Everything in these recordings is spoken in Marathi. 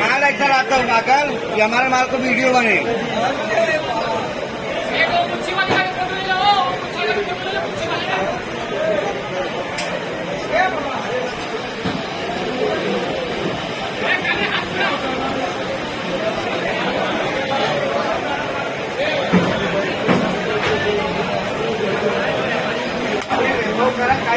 माल ऐसा आता माल हमारे माल को वीडियो बने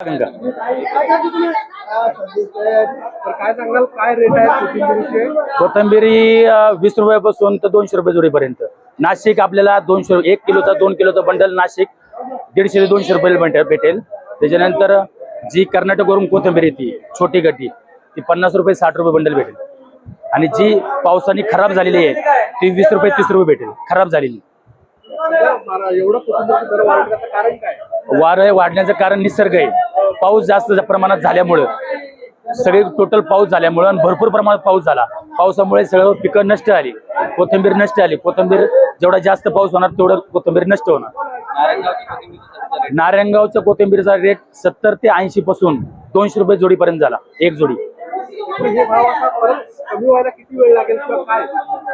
गंगा तर काय सांगाल काय रेट आहे कोथिंबिरीचे कोथंबिरी वीस रुपयापासून तर दोनशे रुपये जोडीपर्यंत. नाशिक आपल्याला दोनशे एक किलोचा दोन किलोचा बंडल नाशिक दीडशे ते दोनशे रुपये भेटेल भेटेल. त्याच्यानंतर जी कर्नाटकवरून कोथंबीर येते छोटी गड्डी ती पन्नास रुपये साठ रुपये बंडल भेटेल. आणि जी पावसाने खराब झालेली आहे ती वीस रुपये तीस रुपये भेटेल. खराब झालेली. वाढण्याचं कारण वारं वाढण्याचं कारण निसर्ग आहे. पाऊस जास्त प्रमाणात झाल्यामुळं सगळे टोटल पाऊस झाल्यामुळं आणि भरपूर प्रमाणात पाऊस झाला. पावसामुळे सगळं पिकं नष्ट आली कोथिंबीर नष्ट आली कोथिंबीर जेवढा जास्त पाऊस होणार तेवढं कोथिंबीर नष्ट होणार. नारायणगावच्या कोथिंबीरचा रेट सत्तर ते ऐंशी पासून दोनशे रुपये जोडीपर्यंत झाला एक जोडी.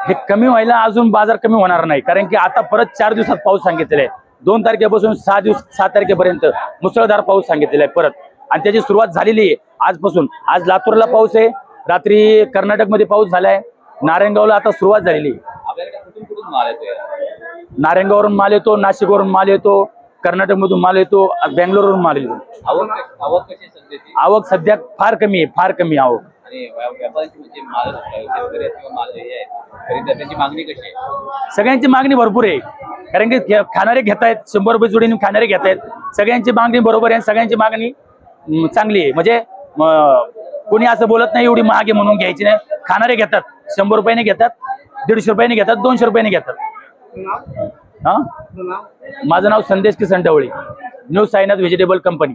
हे कमी व्हायला अजून बाजार कमी होणार नाही कारण की आता परत चार दिवसात पाऊस सांगितलेला आहे. दोन तारखेपासून सहा दिवस सात तारखेपर्यंत मुसळधार पाऊस सांगितलेला आहे परत. आणि त्याची सुरुवात झालेली आहे आजपासून. आज लातूरला पाऊस आहे रात्री कर्नाटकमध्ये पाऊस झालाय. नारायणगावला आता सुरुवात झालेली आहे. कुठून माल येतोय नारायणगाववरून माल येतो नाशिकवरून माल येतो कर्नाटकमधून माल येतो बेंगलोरवरून माल येतो. आवक आवक कशी आहे सध्याची? आवक सध्या फार कमी आहे फार कमी आवक. आणि व्या- व्यापाऱ्यांची म्हणजे माल शेतकरी आहेत किंवा माल हे आहे खरेदी त्यांची मागणी कशी आहे? सगळ्यांची मागणी भरपूर आहे. कारण की घे- खाणारे घेत आहेत शंभर रुपये जोडीने खाणारे घेत आहेत. सगळ्यांची मागणी बरोबर आहे सगळ्यांची मागणी चांगली आहे. म्हणजे म, कोणी असं बोलत नाही एवढी महाग आहे म्हणून घ्यायची नाही. खाणारे घेतात शंभर रुपयाने घेतात. दीडशे रुपयाने घेतात दोनशे रुपयाने घेतात. हा? माझं नाव Sandesh Kisan Dawale new Sainath vegetable company.